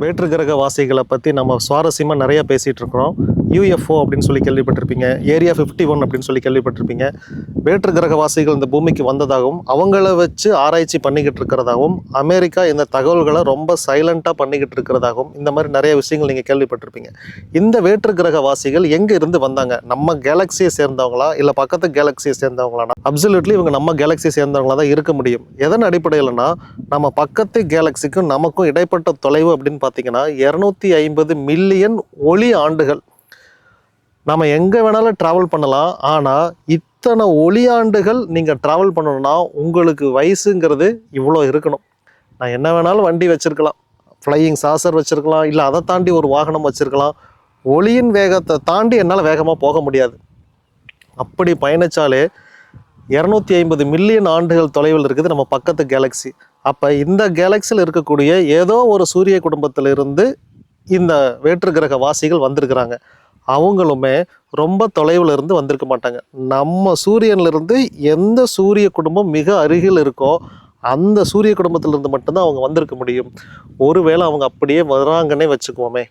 வேற்று கிரக வாசிகளை பற்றி நம்ம சுவாரஸ்யமாக நிறையா பேசிகிட்டு இருக்கிறோம் யூஎஃப்ஓ அப்படின்னு சொல்லி கேள்விப்பட்டிருப்பீங்க. ஏரியா ஃபிஃப்டி ஒன் அப்படின்னு சொல்லி கேள்விப்பட்டிருப்பீங்க. வேற்று கிரக வாசிகள் இந்த பூமிக்கு வந்ததாகவும் அவங்கள வச்சு ஆராய்ச்சி பண்ணிக்கிட்டு இருக்கிறதாகவும் அமெரிக்கா இந்த தகவல்களை ரொம்ப சைலண்ட்டாக பண்ணிக்கிட்டு இருக்கிறதாகவும் இந்த மாதிரி நிறைய விஷயங்கள் நீங்கள் கேள்விப்பட்டிருப்பீங்க. இந்த வேற்று கிரக வாசிகள் எங்கே இருந்து வந்தாங்க? நம்ம கேலக்சியை சேர்ந்தவங்களா? இல்லை பக்கத்து கேலக்சியை சேர்ந்தவங்களானா? அப்சல்யூட்லி இவங்க நம்ம கேலக்சியை சேர்ந்தவங்களா தான் இருக்க முடியும். எதன் அடிப்படையில்னா நம்ம பக்கத்து கேலக்சிக்கும் நமக்கும் இடைப்பட்ட தொலைவு அப்படின்னு பார்த்தீங்கன்னா இரநூத்தி ஐம்பது மில்லியன் ஒளி ஆண்டுகள். நம்ம எங்கே வேணாலும் ட்ராவல் பண்ணலாம். ஆனால் இத்தனை ஒளி ஆண்டுகள் நீங்கள் ட்ராவல் பண்ணணும்னா உங்களுக்கு வயசுங்கிறது இவ்வளோ இருக்கணும். நான் என்ன வேணாலும் வண்டி வச்சுருக்கலாம். ஃப்ளையிங் சாசர் வச்சுருக்கலாம். இல்லை அதை தாண்டி ஒரு வாகனம் வச்சுருக்கலாம். ஒளியின் வேகத்தை தாண்டி என்னால் வேகமாக போக முடியாது. அப்படி பயணித்தாலே இரநூத்தி ஐம்பது மில்லியன் ஆண்டுகள் தொலைவில் இருக்குது நம்ம பக்கத்து கேலக்ஸி அப்போ இந்த கேலக்சியில் இருக்கக்கூடிய ஏதோ ஒரு சூரிய குடும்பத்திலிருந்து இந்த வேற்று கிரக வாசிகள் வந்திருக்கிறாங்க. அவங்களுமே ரொம்ப தொலைவில் இருந்து வந்திருக்க மாட்டாங்க. நம்ம சூரியன்லேருந்து எந்த சூரிய குடும்பம் மிக அருகில் இருக்கோ அந்த சூரிய குடும்பத்திலிருந்து மட்டும்தான் அவங்க வந்திருக்க முடியும். ஒருவேளை அவங்க அப்படியே வராங்கன்னே வச்சுக்குவோமே.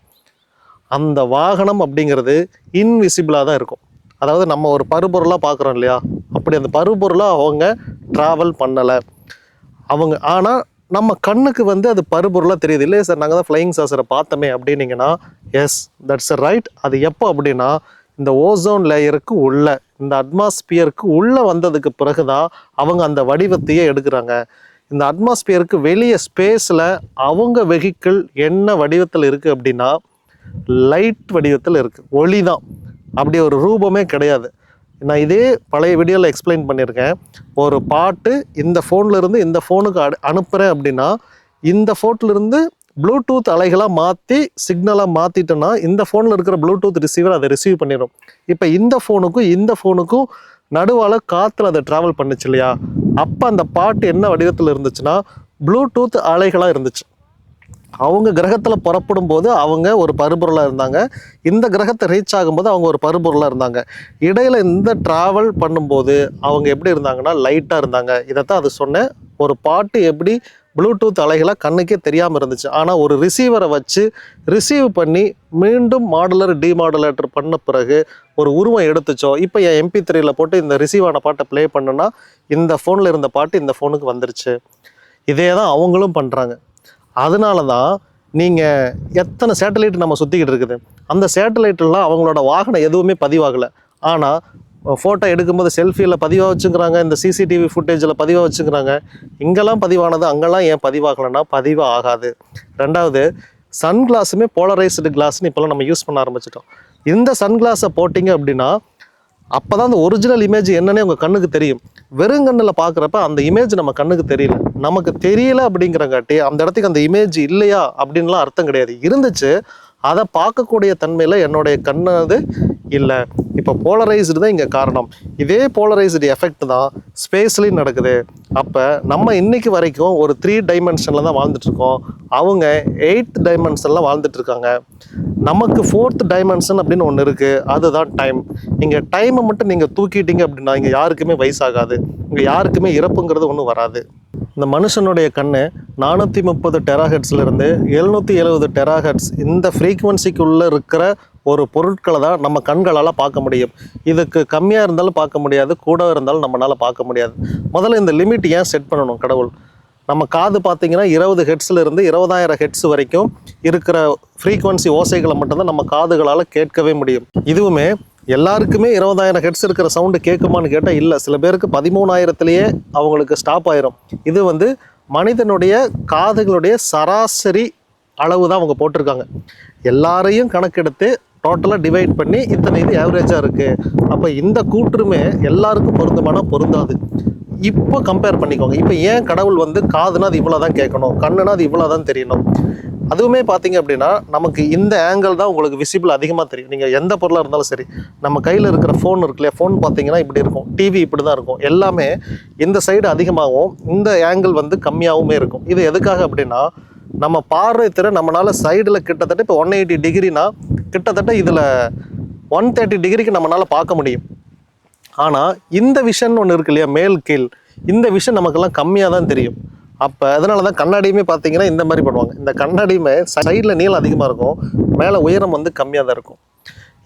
அந்த வாகனம் அப்படிங்கிறது இன்விசிபிளாக தான் இருக்கும். அதாவது நம்ம ஒரு பருப்பொருளாக பார்க்குறோம் இல்லையா? அப்படி அந்த பருப்பொருளாக அவங்க ட்ராவல் பண்ணலை. அவங்க ஆனால் நம்ம கண்ணுக்கு வந்து அது பருப்பொருளாக தெரியுது. இல்லையா சார் நாங்கள் தான் ஃப்ளையிங் சாசரை பார்த்தோமே அப்படின்னீங்கன்னா எஸ் தட்ஸ் ரைட் அது எப்போ அப்படின்னா இந்த ஓசோன் லேயருக்கு உள்ள இந்த அட்மாஸ்பியருக்கு உள்ளே வந்ததுக்கு பிறகு தான் அவங்க அந்த வடிவத்தையே எடுக்கிறாங்க. இந்த அட்மாஸ்பியருக்கு வெளியே ஸ்பேஸில் அவங்க வெஹிக்கிள் என்ன வடிவத்தில் இருக்குது அப்படின்னா லைட் வடிவத்தில் இருக்குது ஒளி தான் அப்படி ஒரு ரூபமே கிடையாது. நான் இதே பழைய வீடியோவில் எக்ஸ்பிளைன் பண்ணியிருக்கேன். ஒரு பாட்டு இந்த ஃபோன்லேருந்து இந்த ஃபோனுக்கு அடு அனுப்புகிறேன் அப்படின்னா இந்த phone-ல ப்ளூடூத் அலைகளாக மாற்றி சிக்னலாக மாற்றிட்டோன்னா இந்த ஃபோனில் இருக்கிற ப்ளூடூத் ரிசீவர் அதை ரிசீவ் பண்ணிடும் இப்போ இந்த ஃபோனுக்கும் இந்த ஃபோனுக்கும் நடுவால் காற்றுல அதை ட்ராவல் பண்ணுச்சு இல்லையா? அப்போ அந்த பாட்டு என்ன வடிவத்தில் இருந்துச்சுன்னா ப்ளூடூத் அலைகளாக இருந்துச்சு. அவங்க கிரகத்தில் புறப்படும் போது அவங்க ஒரு பருப்பொருளாக இருந்தாங்க. இந்த கிரகத்தை ரீச் ஆகும்போது அவங்க ஒரு பருப்பொருளாக இருந்தாங்க. இடையில இந்த ட்ராவல் பண்ணும்போது அவங்க எப்படி இருந்தாங்கன்னா லைட்டாக இருந்தாங்க. இதைத்தான் அது சொன்னேன். ஒரு பாட்டு எப்படி ப்ளூடூத் அலைகளாக கண்ணுக்கே தெரியாமல் இருந்துச்சு. ஆனால் ஒரு ரிசீவரை வச்சு ரிசீவ் பண்ணி மீண்டும் மாடுலர் டிமாடுலேட்டர் பண்ண பிறகு ஒரு உருவம் எடுத்துச்சோ இப்போ என் எம்பி த்ரீயில் போட்டு இந்த ரிசீவான பாட்டை ப்ளே பண்ணுன்னா இந்த ஃபோனில் இருந்த பாட்டு இந்த ஃபோனுக்கு வந்துருச்சு. இதே தான் அவங்களும் பண்ணுறாங்க அதனால தான் நீங்கள் எத்தனை சேட்டலைட் நம்ம சுற்றிக்கிட்டு இருக்குது? அந்த சேட்டலைட்லாம் அவங்களோட வாகனம் எதுவுமே பதிவாகலை. ஆனால் ஃபோட்டோ எடுக்கும்போது செல்ஃபியில் பதிவாக வச்சுக்கிறாங்க இந்த சிசிடிவி ஃபுட்டேஜில் பதிவாக வச்சுக்கிறாங்க. இங்கெல்லாம் பதிவானது அங்கெல்லாம் ஏன் பதிவாகலைன்னா பதிவு ஆகாது. ரெண்டாவது சன்கிளாஸுமே போலரைஸ்டு கிளாஸ்னு இப்போல்லாம் நம்ம யூஸ் பண்ண ஆரம்பிச்சிட்டோம். இந்த சன்கிளாஸை போட்டிங்க அப்படின்னா அப்போ தான் அந்த ஒரிஜினல் இமேஜ் என்னன்னே உங்கள் கண்ணுக்கு தெரியும். வெறும் கண்ணில் பார்க்குறப்ப அந்த இமேஜ் நம்ம கண்ணுக்கு தெரியல. நமக்கு தெரியல அப்படிங்கிறங்காட்டி அந்த இடத்துக்கு அந்த இமேஜ் இல்லையா அப்படின்லாம் அர்த்தம் கிடையாது. இருந்துச்சு. அதை பார்க்கக்கூடிய தன்மையில் என்னுடைய கண்ணது அது இல்லை. இப்போ போலரைஸ்டு தான் இங்கே காரணம். இதே போலரைஸ்டு எஃபெக்ட் தான் ஸ்பேஸ்லேயும் நடக்குது. அப்போ நம்ம இன்னைக்கு வரைக்கும் ஒரு த்ரீ டைமென்ஷனில் தான் வாழ்ந்துட்டுருக்கோம் அவங்க எயித் டைமென்ஷனில் வாழ்ந்துட்டுருக்காங்க நமக்கு ஃபோர்த் டைமென்ஷன் அப்படின்னு ஒன்று இருக்குது அதுதான் டைம் நீங்கள் டைமை மட்டும் நீங்கள் தூக்கிட்டீங்க அப்படின்னா இங்கே யாருக்குமே வயசாகாது. இங்கே யாருக்குமே இறப்புங்கிறது ஒன்றும் வராது. இந்த மனுஷனுடைய கண்ணு நானூற்றி முப்பது டெராஹெட்ஸ்லேருந்து எழுநூற்றி எழுபது டெராஹெட்ஸ் இந்த ஃப்ரீக்குவன்சிக்குள்ளே இருக்கிற ஒரு பொருட்களை தான் நம்ம கண்களால் பார்க்க முடியும். இதுக்கு கம்மியாக இருந்தாலும் பார்க்க முடியாது கூட இருந்தாலும் நம்மளால் பார்க்க முடியாது. முதல்ல இந்த லிமிட் ஏன் செட் பண்ணணும் கடவுள்? நம்ம காது பார்த்திங்கன்னா இருபது ஹெட்ஸ்லேருந்து இருபதாயிரம் ஹெட்ஸ் வரைக்கும் இருக்கிற ஃப்ரீக்குவன்சி ஓசைகளை மட்டும்தான் நம்ம காதுகளால் கேட்கவே முடியும். இதுவுமே எல்லாருக்குமே இருபதாயிரம் ஹெட்ஸ் இருக்கிற சவுண்டு கேட்குமான்னு கேட்டால் இல்லை. சில பேருக்கு பதிமூணாயிரத்துலேயே அவங்களுக்கு ஸ்டாப் ஆயிரும். இது வந்து மனிதனுடைய காதுகளுடைய சராசரி அளவு தான் அவங்க போட்டிருக்காங்க. எல்லாரையும் கணக்கெடுத்து டோட்டலாக டிவைட் பண்ணி இத்தனை இது ஆவரேஜாக இருக்குது அப்போ இந்த கூற்றுமே எல்லாருக்கும் பொருந்தமான பொருந்தாது. இப்போ கம்பேர் பண்ணிக்கோங்க. இப்போ ஏன் கடவுள் வந்து காதுனா அது இவ்வளோ தான் கேட்கணும்? கண்ணுனா அது இவ்வளோ தான் தெரியணும்? அதுவுமே பார்த்தீங்க அப்படின்னா நமக்கு இந்த ஆங்கிள் தான் உங்களுக்கு விசிபிள் அதிகமாக தெரியும். நீங்கள் எந்த பொருளாக இருந்தாலும் சரி. நம்ம கையில் இருக்கிற ஃபோன் இருக்கு இல்லையா? ஃபோன் பார்த்தீங்கன்னா இப்படி இருக்கும். டிவி இப்படி தான் இருக்கும். எல்லாமே இந்த சைடு அதிகமாகவும் இந்த ஆங்கிள் வந்து கம்மியாகவுமே இருக்கும். இது எதுக்காக அப்படின்னா நம்ம பார்வை திற நம்மளால் சைடில் கிட்டத்தட்ட இப்போ ஒன் எயிட்டி டிகிரினா கிட்டத்தட்ட இதில் ஒன் தேர்ட்டி டிகிரிக்கு நம்மளால் பார்க்க முடியும். ஆனால் இந்த விஷன் ஒன்று இருக்கு இல்லையா மேல் கீழ். இந்த விஷன் நமக்கெல்லாம் கம்மியாக தான் தெரியும். அப்போ அதனால தான் கண்ணாடியுமே பார்த்தீங்கன்னா இந்த மாதிரி பண்ணுவாங்க. இந்த கண்ணாடியுமே சைடில் நீளம் அதிகமாக இருக்கும் மேலே உயரம் வந்து கம்மியாக தான் இருக்கும்.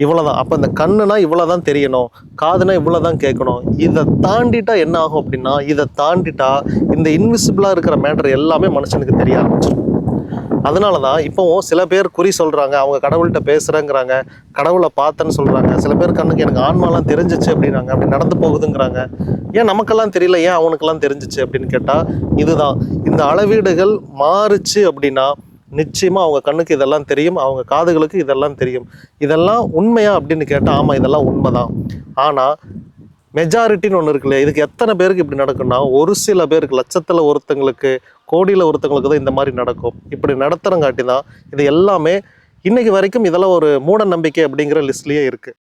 இவ்வளோதான் அப்போ இந்த கண்ணுனா இவ்வளோ தான் தெரியணும் காதுனா இவ்வளோ தான் கேட்கணும். இதை தாண்டிட்டா என்ன ஆகும் அப்படின்னா இதை தாண்டிட்டா இந்த இன்விசிபிளாக இருக்கிற மேட்டர் எல்லாமே மனுஷனுக்கு தெரிய ஆரம்பிச்சிடும். அதனால தான் இப்போவும் சில பேர் குறி சொல்கிறாங்க அவங்க கடவுள்கிட்ட பேசுகிறேங்கிறாங்க கடவுளை பார்த்தேன்னு சொல்கிறாங்க சில பேர் கண்ணுக்கு எனக்கு ஆன்மாலாம் தெரிஞ்சிச்சு அப்படின்னாங்க அப்படி நடந்து போகுதுங்கிறாங்க. ஏன் நமக்கெல்லாம் தெரியல? ஏன் அவனுக்கெல்லாம் தெரிஞ்சிச்சு அப்படின்னு கேட்டால் இதுதான். இந்த அளவீடுகள் மாறுச்சு அப்படின்னா நிச்சயமாக அவங்க கண்ணுக்கு இதெல்லாம் தெரியும் அவங்க காதுகளுக்கு இதெல்லாம் தெரியும். இதெல்லாம் உண்மையா அப்படின்னு கேட்டால் ஆமாம் இதெல்லாம் உண்மைதான். ஆனால் மெஜாரிட்டின்னு ஒன்று இருக்குல்ல இதுக்கு எத்தனை பேருக்கு இப்படி நடக்கும்னா ஒரு சில பேருக்கு லட்சத்தில் ஒருத்தங்களுக்கு கோடியில் ஒருத்தங்களுக்கு தான் இந்த மாதிரி நடக்கும். இப்படி நடத்துகிறங்காட்டி தான் இது எல்லாமே இன்றைக்கு வரைக்கும் இதெல்லாம் ஒரு மூட நம்பிக்கை அப்படிங்கிற லிஸ்ட்லேயே இருக்குது